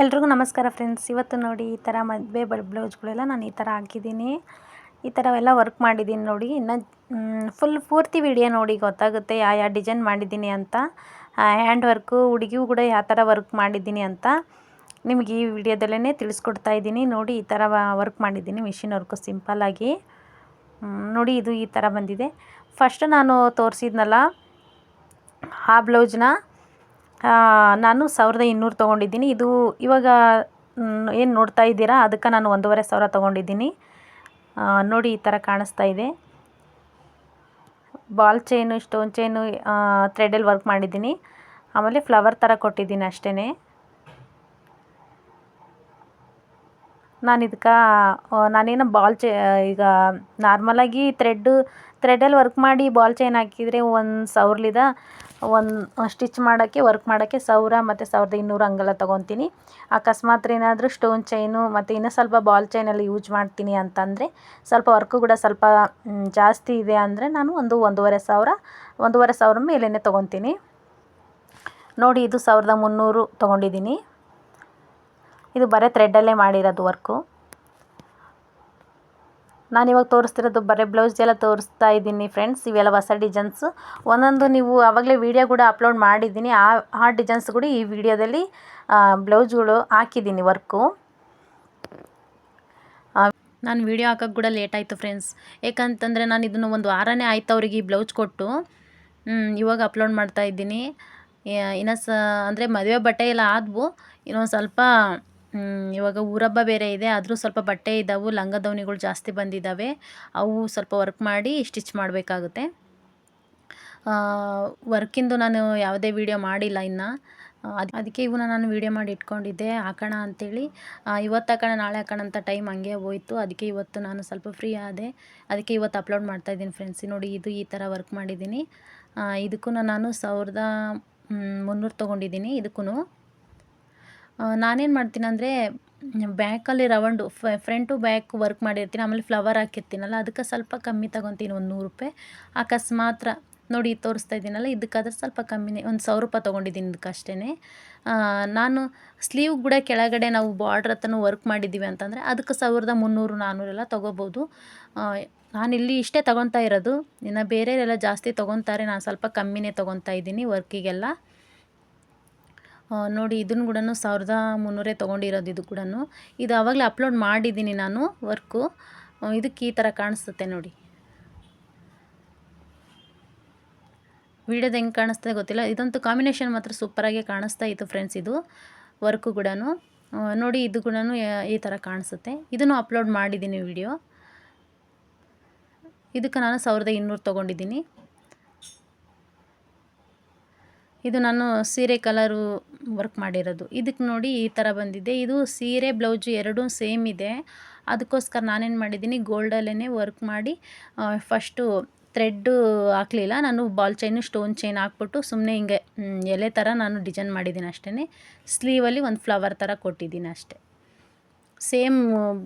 ಎಲ್ರಿಗೂ ನಮಸ್ಕಾರ ಫ್ರೆಂಡ್ಸ್. ಇವತ್ತು ನೋಡಿ ಈ ಥರ ಮದುವೆ ಬ್ಲೌಸ್ಗಳೆಲ್ಲ ನಾನು ಈ ಥರ ಹಾಕಿದ್ದೀನಿ. ಈ ಥರ ಎಲ್ಲ ವರ್ಕ್ ಮಾಡಿದ್ದೀನಿ ನೋಡಿ. ಇನ್ನು ಫುಲ್ ಪೂರ್ತಿ ವಿಡಿಯೋ ನೋಡಿ ಗೊತ್ತಾಗುತ್ತೆ ಯಾವ ಯಾವ ಡಿಸೈನ್ ಮಾಡಿದ್ದೀನಿ ಅಂತ. ಹ್ಯಾಂಡ್ ವರ್ಕು ಹುಡುಗಿಗೂ ಕೂಡ ಯಾವ ಥರ ವರ್ಕ್ ಮಾಡಿದ್ದೀನಿ ಅಂತ ನಿಮಗೆ ಈ ವಿಡಿಯೋದಲ್ಲೇ ತಿಳಿಸ್ಕೊಡ್ತಾ ಇದ್ದೀನಿ. ನೋಡಿ ಈ ಥರ ವರ್ಕ್ ಮಾಡಿದ್ದೀನಿ ಮಿಷಿನ್ ವರ್ಕು ಸಿಂಪಲ್ಲಾಗಿ ನೋಡಿ ಇದು ಈ ಥರ ಬಂದಿದೆ. ಫಸ್ಟ್ ನಾನು ತೋರಿಸಿದ್ನಲ್ಲ, ಆ ಬ್ಲೌಸ್ನ ನಾನು ಸಾವಿರದ ಇನ್ನೂರು ತೊಗೊಂಡಿದ್ದೀನಿ. ಇದು ಇವಾಗ ಏನು ನೋಡ್ತಾ ಇದ್ದೀರಾ? ಅದಕ್ಕೆ ನಾನು ಒಂದೂವರೆ ಸಾವಿರ ತೊಗೊಂಡಿದ್ದೀನಿ. ನೋಡಿ, ಈ ಥರ ಕಾಣಿಸ್ತಾ ಇದೆ. ಬಾಲ್ ಚೈನು, ಸ್ಟೋನ್ ಚೈನು ಥ್ರೆಡಲ್ಲಿ ವರ್ಕ್ ಮಾಡಿದ್ದೀನಿ. ಆಮೇಲೆ ಫ್ಲವರ್ ಥರ ಕೊಟ್ಟಿದ್ದೀನಿ ಅಷ್ಟೇ ನಾನು ಇದಕ್ಕೆ ನಾನೇನು ಬಾಲ್ ಚೈ ಈಗ ನಾರ್ಮಲಾಗಿ ಥ್ರೆಡ್, ಥ್ರೆಡಲ್ಲಿ ವರ್ಕ್ ಮಾಡಿ ಬಾಲ್ ಚೈನ್ ಹಾಕಿದರೆ ಒಂದು ಸಾವಿರಲಿದ? ಒಂದು ಸ್ಟಿಚ್ ಮಾಡೋಕ್ಕೆ ವರ್ಕ್ ಮಾಡೋಕ್ಕೆ ಸಾವಿರ ಮತ್ತು ಸಾವಿರದ ಇನ್ನೂರು ಹಂಗೆಲ್ಲ ತೊಗೊತೀನಿ. ಅಕಸ್ಮಾತ್ ಏನಾದರೂ ಸ್ಟೋನ್ ಚೈನು ಮತ್ತು ಇನ್ನೂ ಸ್ವಲ್ಪ ಬಾಲ್ ಚೈನೆಲ್ಲ ಯೂಸ್ ಮಾಡ್ತೀನಿ ಅಂತಂದರೆ ಸ್ವಲ್ಪ ವರ್ಕು ಕೂಡ ಸ್ವಲ್ಪ ಜಾಸ್ತಿ ಇದೆ ಅಂದರೆ ನಾನು ಒಂದು ಒಂದೂವರೆ ಸಾವಿರ ಒಂದೂವರೆ ಸಾವಿರ ಮೇಲೇ ತೊಗೊತೀನಿ. ನೋಡಿ, ಇದು ಸಾವಿರದ ಮುನ್ನೂರು ತೊಗೊಂಡಿದ್ದೀನಿ. ಇದು ಬರೀ ಥ್ರೆಡ್ಡಲ್ಲೇ ಮಾಡಿರೋದು ವರ್ಕು ನಾನಿವಾಗ ತೋರಿಸ್ತಿರೋದು ಬರೀ ಬ್ಲೌಸ್ ಎಲ್ಲ ತೋರಿಸ್ತಾ ಇದ್ದೀನಿ ಫ್ರೆಂಡ್ಸ್ ಇವೆಲ್ಲ ಹೊಸ ಡಿಸೈನ್ಸ್ ಒಂದೊಂದು ನೀವು ಆವಾಗಲೇ ವೀಡಿಯೋ ಕೂಡ ಅಪ್ಲೋಡ್ ಮಾಡಿದ್ದೀನಿ. ಆ ಆ ಡಿಸೈನ್ಸ್ ಕೂಡ ಈ ವಿಡಿಯೋದಲ್ಲಿ ಬ್ಲೌಸ್ಗಳು ಹಾಕಿದ್ದೀನಿ ವರ್ಕು ನಾನು ವೀಡಿಯೋ ಹಾಕೋಕ್ಕೆ ಕೂಡ ಲೇಟ್ ಆಯಿತು ಫ್ರೆಂಡ್ಸ್ ಏಕಂತಂದರೆ ನಾನು ಇದನ್ನು ಒಂದು ವಾರನೇ ಆಯ್ತು ಅವ್ರಿಗೆ ಈ ಬ್ಲೌಸ್ ಕೊಟ್ಟು. ಇವಾಗ ಅಪ್ಲೋಡ್ ಮಾಡ್ತಾ ಇದ್ದೀನಿ. ಇನ್ನು ಸ, ಅಂದರೆ ಮದುವೆ ಬಟ್ಟೆ ಎಲ್ಲ ಆದವು. ಇನ್ನೊಂದು ಸ್ವಲ್ಪ ಇವಾಗ ಊರಬ್ಬ ಬೇರೆ ಇದೆ. ಆದರೂ ಸ್ವಲ್ಪ ಬಟ್ಟೆ ಇದ್ದಾವೆ ಲಂಗ ದಾವಣಿಗಳು ಜಾಸ್ತಿ ಬಂದಿದ್ದಾವೆ ಅವು ಸ್ವಲ್ಪ ವರ್ಕ್ ಮಾಡಿ ಸ್ಟಿಚ್ ಮಾಡಬೇಕಾಗುತ್ತೆ. ವರ್ಕಿಂದು ನಾನು ಯಾವುದೇ ವೀಡಿಯೋ ಮಾಡಿಲ್ಲ ಇನ್ನು. ಅದು, ಅದಕ್ಕೆ ಇವನ್ನ ನಾನು ವೀಡಿಯೋ ಮಾಡಿ ಇಟ್ಕೊಂಡಿದ್ದೆ. ಹಾಕೋಣ ಅಂಥೇಳಿ ಇವತ್ತು ಹಾಕೋಣ, ನಾಳೆ ಹಾಕೋಣ ಅಂತ ಟೈಮ್ ಹಂಗೆ ಹೋಯಿತು. ಅದಕ್ಕೆ ಇವತ್ತು ನಾನು ಸ್ವಲ್ಪ ಫ್ರೀ ಆದೆ. ಅದಕ್ಕೆ ಇವತ್ತು ಅಪ್ಲೋಡ್ ಮಾಡ್ತಾಯಿದ್ದೀನಿ ಫ್ರೆಂಡ್ಸ್ ನೋಡಿ, ಇದು ಈ ಥರ ವರ್ಕ್ ಮಾಡಿದ್ದೀನಿ. ಇದಕ್ಕೂ ನಾನು ಸಾವಿರದ ಮುನ್ನೂರು ತೊಗೊಂಡಿದ್ದೀನಿ. ಇದಕ್ಕೂ ನಾನೇನು ಮಾಡ್ತೀನಿ ಅಂದರೆ, ಬ್ಯಾಕಲ್ಲಿ ರವಂಡು ಫ್ರಂಟು ಬ್ಯಾಕ್ ವರ್ಕ್ ಮಾಡಿರ್ತೀನಿ, ಆಮೇಲೆ ಫ್ಲವರ್ ಹಾಕಿರ್ತೀನಲ್ಲ, ಅದಕ್ಕೆ ಸ್ವಲ್ಪ ಕಮ್ಮಿ ತಗೊತೀನಿ, ಒಂದು ನೂರು ರೂಪಾಯಿ. ಅಕಸ್ಮಾತ್ ನೋಡಿ ತೋರಿಸ್ತಾ ಇದ್ದೀನಲ್ಲ, ಇದಕ್ಕಾದ್ರೆ ಸ್ವಲ್ಪ ಕಮ್ಮಿನೇ, ಒಂದು ಸಾವಿರ ರೂಪಾಯಿ ತೊಗೊಂಡಿದ್ದೀನಿ ಇದಕ್ಕೆ ಅಷ್ಟೇ ನಾನು ಸ್ಲೀವ್ ಕೂಡ ಕೆಳಗಡೆ ನಾವು ಬಾರ್ಡ್ರ್ ಹತ್ರನೂ ವರ್ಕ್ ಮಾಡಿದ್ದೀವಿ ಅಂತಂದರೆ, ಅದಕ್ಕೆ ಸಾವಿರದ ಮುನ್ನೂರು ನಾನ್ನೂರೆಲ್ಲ ತೊಗೋಬೋದು. ನಾನಿಲ್ಲಿ ಇಷ್ಟೇ ತೊಗೊತಾ ಇರೋದು, ಇನ್ನು ಬೇರೆಯವರೆಲ್ಲ ಜಾಸ್ತಿ ತೊಗೊತಾರೆ, ನಾನು ಸ್ವಲ್ಪ ಕಮ್ಮಿನೇ ತೊಗೊತಾ ಇದ್ದೀನಿ ವರ್ಕಿಗೆಲ್ಲ ನೋಡಿ ಇದನ್ನು ಕೂಡ ಸಾವಿರದ ಮುನ್ನೂರೇ ತೊಗೊಂಡಿರೋದು ಇದು ಕೂಡ ಇದು ಆವಾಗಲೇ ಅಪ್ಲೋಡ್ ಮಾಡಿದ್ದೀನಿ ನಾನು ವರ್ಕು. ಇದಕ್ಕೆ ಈ ಥರ ಕಾಣಿಸುತ್ತೆ ನೋಡಿ. ವೀಡಿಯೋದ ಹೆಂಗೆ ಕಾಣಿಸ್ತದೆ ಗೊತ್ತಿಲ್ಲ. ಇದಂತೂ ಕಾಂಬಿನೇಷನ್ ಮಾತ್ರ ಸೂಪರಾಗಿ ಕಾಣಿಸ್ತಾ ಇತ್ತು ಫ್ರೆಂಡ್ಸ್ ಇದು ವರ್ಕು ಕೂಡ ನೋಡಿ, ಇದು ಕೂಡ ಈ ಥರ ಕಾಣಿಸುತ್ತೆ. ಇದನ್ನು ಅಪ್ಲೋಡ್ ಮಾಡಿದ್ದೀನಿ ವಿಡಿಯೋ. ಇದಕ್ಕೆ ನಾನು ಸಾವಿರದ ಇನ್ನೂರು ತೊಗೊಂಡಿದ್ದೀನಿ. ಇದು ನಾನು ಸೀರೆ ಕಲರು ವರ್ಕ್ ಮಾಡಿರೋದು. ಇದಕ್ಕೆ ನೋಡಿ ಈ ಥರ ಬಂದಿದೆ. ಇದು ಸೀರೆ, ಬ್ಲೌಸು ಎರಡೂ ಸೇಮ್ ಇದೆ. ಅದಕ್ಕೋಸ್ಕರ ನಾನೇನು ಮಾಡಿದ್ದೀನಿ ಗೋಲ್ಡಲ್ಲೇ ವರ್ಕ್ ಮಾಡಿ ಫಸ್ಟು ಥ್ರೆಡ್ಡು ಹಾಕಲಿಲ್ಲ. ನಾನು ಬಾಲ್ ಚೈನು ಸ್ಟೋನ್ ಚೈನ್ ಹಾಕ್ಬಿಟ್ಟು ಸುಮ್ಮನೆ ಹಿಂಗೆ ಎಲೆ ಥರ ನಾನು ಡಿಸೈನ್ ಮಾಡಿದ್ದೀನಿ ಅಷ್ಟೇ ಸ್ಲೀವಲ್ಲಿ ಒಂದು ಫ್ಲವರ್ ಥರ ಕೊಟ್ಟಿದ್ದೀನಿ ಅಷ್ಟೇ. ಸೇಮ್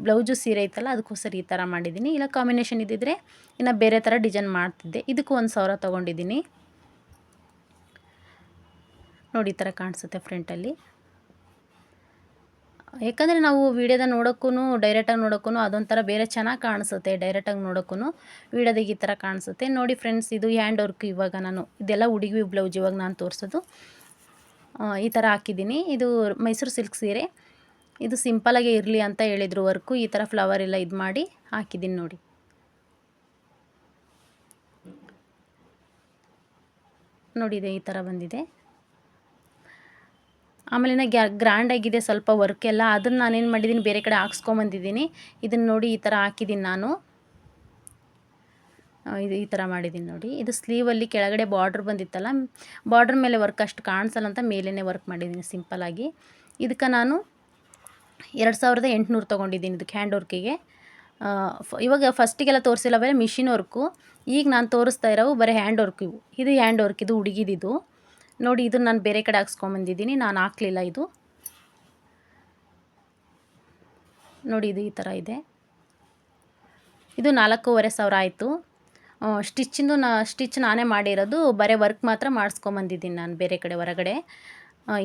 ಬ್ಲೌಸು ಸೀರೆ ಐತಲ್ಲ, ಅದಕ್ಕೋಸ್ಕರ ಈ ಥರ ಮಾಡಿದ್ದೀನಿ. ಇಲ್ಲ ಕಾಂಬಿನೇಷನ್ ಇದ್ದಿದ್ರೆ ಇನ್ನು ಬೇರೆ ಥರ ಡಿಸೈನ್ ಮಾಡ್ತಿದ್ದೆ. ಇದಕ್ಕೂ ಒಂದು ಸಾವಿರ ತೊಗೊಂಡಿದ್ದೀನಿ. ನೋಡಿ ಈ ಥರ ಕಾಣಿಸುತ್ತೆ ಫ್ರಂಟಲ್ಲಿ. ಯಾಕಂದರೆ ನಾವು ವೀಡಿಯೋದ ನೋಡೋಕ್ಕೂ ಡೈರೆಕ್ಟಾಗಿ ನೋಡೋಕ್ಕೂ ಅದೊಂಥರ ಬೇರೆ ಚೆನ್ನಾಗಿ ಕಾಣಿಸುತ್ತೆ ಡೈರೆಕ್ಟಾಗಿ ನೋಡೋಕ್ಕೂ ವೀಡಿಯೋದಾಗ ಈ ಥರ ಕಾಣಿಸುತ್ತೆ. ನೋಡಿ ಫ್ರೆಂಡ್ಸ್ ಇದು ಹ್ಯಾಂಡ್ ವರ್ಕ್ ಇವಾಗ ನಾನು, ಇದೆಲ್ಲ ಹುಡುಗಿ ಬ್ಲೌಸ್ ಇವಾಗ ನಾನು ತೋರಿಸೋದು. ಈ ಥರ ಹಾಕಿದ್ದೀನಿ. ಇದು ಮೈಸೂರು ಸಿಲ್ಕ್ ಸೀರೆ. ಇದು ಸಿಂಪಲಾಗೇ ಇರಲಿ ಅಂತ ಹೇಳಿದರು ವರ್ಕು ಈ ಥರ ಫ್ಲವರ್ ಎಲ್ಲ ಇದು ಮಾಡಿ ಹಾಕಿದ್ದೀನಿ ನೋಡಿ. ನೋಡಿದೆ ಈ ಥರ ಬಂದಿದೆ. ಆಮೇಲೆ ಗ್ಯಾ ಗ್ರ್ಯಾಂಡಾಗಿದೆ ಸ್ವಲ್ಪ ವರ್ಕ್ ಎಲ್ಲ. ಅದನ್ನು ನಾನೇನು ಮಾಡಿದ್ದೀನಿ ಬೇರೆ ಕಡೆ ಹಾಕ್ಸ್ಕೊಂಬಂದಿದ್ದೀನಿ. ಇದನ್ನು ನೋಡಿ ಈ ಥರ ಹಾಕಿದ್ದೀನಿ ನಾನು. ಇದು ಈ ಥರ ಮಾಡಿದ್ದೀನಿ ನೋಡಿ. ಇದು ಸ್ಲೀವಲ್ಲಿ ಕೆಳಗಡೆ ಬಾರ್ಡ್ರ್ ಬಂದಿತ್ತಲ್ಲ. ಬಾರ್ಡ್ರ್ ಮೇಲೆ ವರ್ಕ್ ಅಷ್ಟು ಕಾಣಿಸಲ್ಲ ಅಂತ ಮೇಲೇ ವರ್ಕ್ ಮಾಡಿದ್ದೀನಿ ಸಿಂಪಲಾಗಿ ಇದಕ್ಕೆ ನಾನು ಎರಡು ಸಾವಿರದ ಎಂಟುನೂರು ತೊಗೊಂಡಿದ್ದೀನಿ ಇದಕ್ಕೆ ಹ್ಯಾಂಡ್ ವರ್ಕಿಗೆ ಇವಾಗ ಫಸ್ಟಿಗೆಲ್ಲ ತೋರಿಸಿಲ್ಲ, ಬರೀ ಮಿಷಿನ್ ವರ್ಕು ಈಗ ನಾನು ತೋರಿಸ್ತಾ ಇರೋವು ಬರೀ ಹ್ಯಾಂಡ್ ವರ್ಕ್ ಇವು. ಇದು ಹ್ಯಾಂಡ್ ವರ್ಕ್ ಇದು ಹುಡುಗಿದಿದು. ನೋಡಿ ಇದು ನಾನು ಬೇರೆ ಕಡೆ ಹಾಕ್ಸ್ಕೊಂಬಂದಿದ್ದೀನಿ ನಾನು ಹಾಕ್ಲಿಲ್ಲ ಇದು. ನೋಡಿ, ಇದು ಈ ಥರ ಇದೆ. ಇದು ನಾಲ್ಕೂವರೆ ಸಾವಿರ ಆಯಿತು. ಸ್ಟಿಚ್ಚಿಂದು ನಾ, ಸ್ಟಿಚ್ ನಾನೇ ಮಾಡಿರೋದು. ಬರೀ ವರ್ಕ್ ಮಾತ್ರ ಮಾಡಿಸ್ಕೊಂಬಂದಿದ್ದೀನಿ ನಾನು ಬೇರೆ ಕಡೆ, ಹೊರಗಡೆ.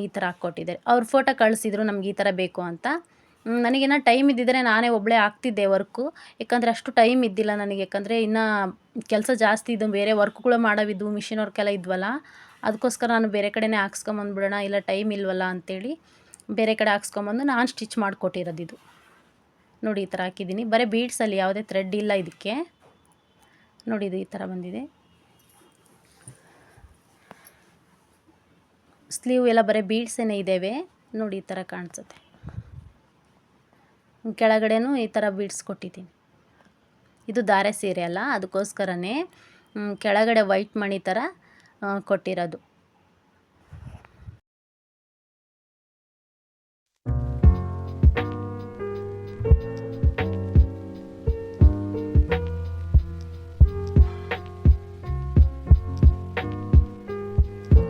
ಈ ಥರ ಹಾಕ್ಕೊಟ್ಟಿದ್ದಾರೆ. ಅವ್ರ ಫೋಟೋ ಕಳಿಸಿದ್ರು ನಮ್ಗೆ ಈ ಥರ ಬೇಕು ಅಂತ. ನನಗೆ ನನಗೇನೋ ಟೈಮ್ ಇದ್ದಿದ್ದರೆ ನಾನೇ ಒಬ್ಬಳೇ ಆಗ್ತಿದ್ದೆ ವರ್ಕು ಯಾಕಂದರೆ ಅಷ್ಟು ಟೈಮ್ ಇದ್ದಿಲ್ಲ ನನಗೆ. ಯಾಕಂದರೆ ಇನ್ನು ಕೆಲಸ ಜಾಸ್ತಿ ಇದು, ಬೇರೆ ವರ್ಕ್ಗಳು ಮಾಡೋವಿದ್ದು ಮಿಷಿನ್ ವರ್ಕೆಲ್ಲ ಇದ್ವಲ್ಲ. ಅದಕ್ಕೋಸ್ಕರ ನಾನು ಬೇರೆ ಕಡೆನೇ ಹಾಕ್ಸ್ಕೊಂಬಂದ್ಬಿಡೋಣ, ಇಲ್ಲ ಟೈಮ್ ಇಲ್ವಲ್ಲ ಅಂತೇಳಿ ಬೇರೆ ಕಡೆ ಹಾಕ್ಸ್ಕೊಂಬಂದು ನಾನು ಸ್ಟಿಚ್ ಮಾಡಿಕೊಟ್ಟಿರೋದು ನೋಡಿ ಈ ಥರ ಹಾಕಿದ್ದೀನಿ. ಬರೀ ಬೀಡ್ಸಲ್ಲಿ ಯಾವುದೇ ಥ್ರೆಡ್ ಇಲ್ಲ ಇದಕ್ಕೆ. ನೋಡಿ ಇದು ಈ ಥರ ಬಂದಿದೆ. ಸ್ಲೀವ್ ಎಲ್ಲ ಬರೀ ಬೀಡ್ಸೇನೆ ಇದ್ದೇವೆ ನೋಡಿ ಈ ಥರ ಕಾಣಿಸುತ್ತೆ. ಕೆಳಗಡೆನೂ ಈ ಥರ ಬೀಡ್ಸ್ ಕೊಟ್ಟಿದ್ದೀನಿ. ಇದು ದಾರೆ ಸೀರೆ ಅಲ್ಲ, ಅದಕ್ಕೋಸ್ಕರನೇ ಕೆಳಗಡೆ ವೈಟ್ ಮಣಿ ಥರ ಕೊಟ್ಟಿರೋದು.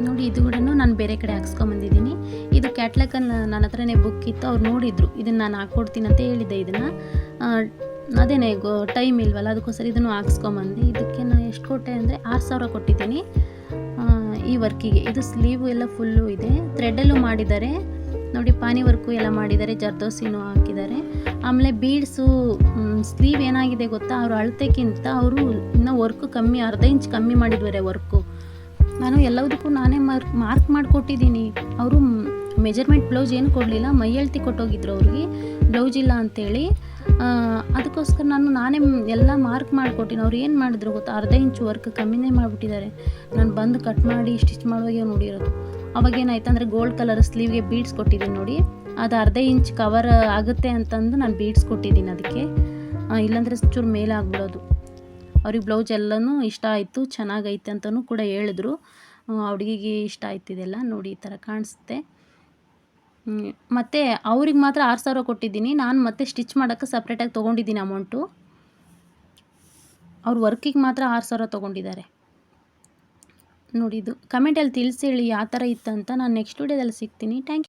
ನೋಡಿ, ಇದು ಕೂಡ ನಾನು ಬೇರೆ ಕಡೆ ಹಾಕ್ಸ್ಕೊಂಬಂದಿದ್ದೀನಿ ಇದು ಕ್ಯಾಟ್ಲಾಗಲ್ಲಿ ನನ್ನ ಹತ್ರನೇ ಬುಕ್ ಇತ್ತು, ಅವ್ರು ನೋಡಿದ್ರು. ಇದನ್ನು ನಾನು ಹಾಕ್ಕೊಡ್ತೀನಿ ಅಂತ ಹೇಳಿದ್ದೆ ಇದನ್ನು. ಅದೇನೇ ಟೈಮ್ ಇಲ್ವಲ್ಲ, ಅದಕ್ಕೋಸ್ಕರ ಇದನ್ನು ಹಾಕ್ಸ್ಕೊಂಬಂದೆ ಇದಕ್ಕೆ ನಾನು ಎಷ್ಟು ಕೊಟ್ಟೆ ಅಂದರೆ, ಆರು ಸಾವಿರ ಕೊಟ್ಟಿದ್ದೀನಿ. ಈ ವರ್ಕಿಗೆ. ಇದು ಸ್ಲೀವು ಎಲ್ಲ ಫುಲ್ಲು ಇದೆ. ಥ್ರೆಡ್ಡಲ್ಲೂ ಮಾಡಿದ್ದಾರೆ. ನೋಡಿ ಪಾನಿ ವರ್ಕು ಎಲ್ಲ ಮಾಡಿದ್ದಾರೆ. ಜರ್ದೋಸಿನೂ ಹಾಕಿದ್ದಾರೆ. ಆಮೇಲೆ ಬೀಡ್ಸು ಸ್ಲೀವ್ ಏನಾಗಿದೆ ಗೊತ್ತಾ? ಅವರು ಅಳತೆಗಿಂತ ಅವರು ಇನ್ನೂ ವರ್ಕು ಕಮ್ಮಿ ಅರ್ಧ ಇಂಚ್ ಕಮ್ಮಿ ಮಾಡಿದ್ದಾರೆ ವರ್ಕು ನಾನು ಎಲ್ಲದಕ್ಕೂ ನಾನೇ ಮಾರ್ಕ್ ಮಾರ್ಕ್ ಮಾಡಿಕೊಟ್ಟಿದ್ದೀನಿ. ಅವರು ಮೆಜರ್ಮೆಂಟ್ ಬ್ಲೌಸ್ ಏನು ಕೊಡಲಿಲ್ಲ. ಮೈ ಅಳ್ತಿ ಕೊಟ್ಟೋಗಿದ್ರು ಅವ್ರಿಗೆ. ಬ್ಲೌಸ್ ಇಲ್ಲ ಅಂತೇಳಿ. ಆ, ಅದಕ್ಕೋಸ್ಕರ ನಾನು ನಾನೇ ಎಲ್ಲ ಮಾರ್ಕ್ ಮಾಡಿಕೊಟ್ಟಿನಿ. ಅವ್ರು ಏನು ಮಾಡಿದ್ರು ಗೊತ್ತಾ? ಅರ್ಧ ಇಂಚು ವರ್ಕ್ ಕಮ್ಮಿನೇ ಮಾಡಿಬಿಟ್ಟಿದ್ದಾರೆ. ನಾನು ಬಂದು ಕಟ್ ಮಾಡಿ ಸ್ಟಿಚ್ ಮಾಡುವಾಗ ನೋಡಿರೋದು. ಅವಾಗ ಏನಾಯ್ತು ಅಂದರೆ ಗೋಲ್ಡ್ ಕಲರ್ ಸ್ಲೀವ್ಗೆ ಬೀಡ್ಸ್ ಕೊಟ್ಟಿದ್ದೀನಿ ನೋಡಿ. ಅದು ಅರ್ಧ ಇಂಚ್ ಕವರ್ ಆಗುತ್ತೆ ಅಂತಂದು ನಾನು ಬೀಡ್ಸ್ ಕೊಟ್ಟಿದ್ದೀನಿ ಅದಕ್ಕೆ. ಇಲ್ಲಾಂದರೆ ಚೂರು ಮೇಲೆ ಆಗ್ಬಿಡೋದು ಅವ್ರಿಗೆ ಬ್ಲೌಸ್ ಎಲ್ಲನೂ ಇಷ್ಟ ಆಯಿತು, ಚೆನ್ನಾಗೈತೆ ಅಂತಲೂ ಕೂಡ ಹೇಳಿದ್ರು. ಆ, ಹುಡುಗಿಗೆ ಇಷ್ಟ ಆಯ್ತಿದೆಲ್ಲ ನೋಡಿ ಈ ಥರ ಕಾಣಿಸುತ್ತೆ. ಮತ್ತು ಅವ್ರಿಗೆ ಮಾತ್ರ ಆರು ಸಾವಿರ ಕೊಟ್ಟಿದ್ದೀನಿ. ನಾನು ಮತ್ತೆ ಸ್ಟಿಚ್ ಮಾಡೋಕ್ಕೆ ಸಪ್ರೇಟಾಗಿ ತೊಗೊಂಡಿದ್ದೀನಿ ಅಮೌಂಟು ಅವ್ರ ವರ್ಕಿಗೆ ಮಾತ್ರ ಆರು ಸಾವಿರ ತೊಗೊಂಡಿದ್ದಾರೆ. ನೋಡಿದ್ದು ಕಮೆಂಟಲ್ಲಿ ತಿಳಿಸಿ ಹೇಳಿ, ಯಾವ ಥರ ಇತ್ತಂತ ನಾನು ನೆಕ್ಸ್ಟ್ ವಿಡಿಯೋದಲ್ಲಿ ಸಿಗ್ತೀನಿ. Thank you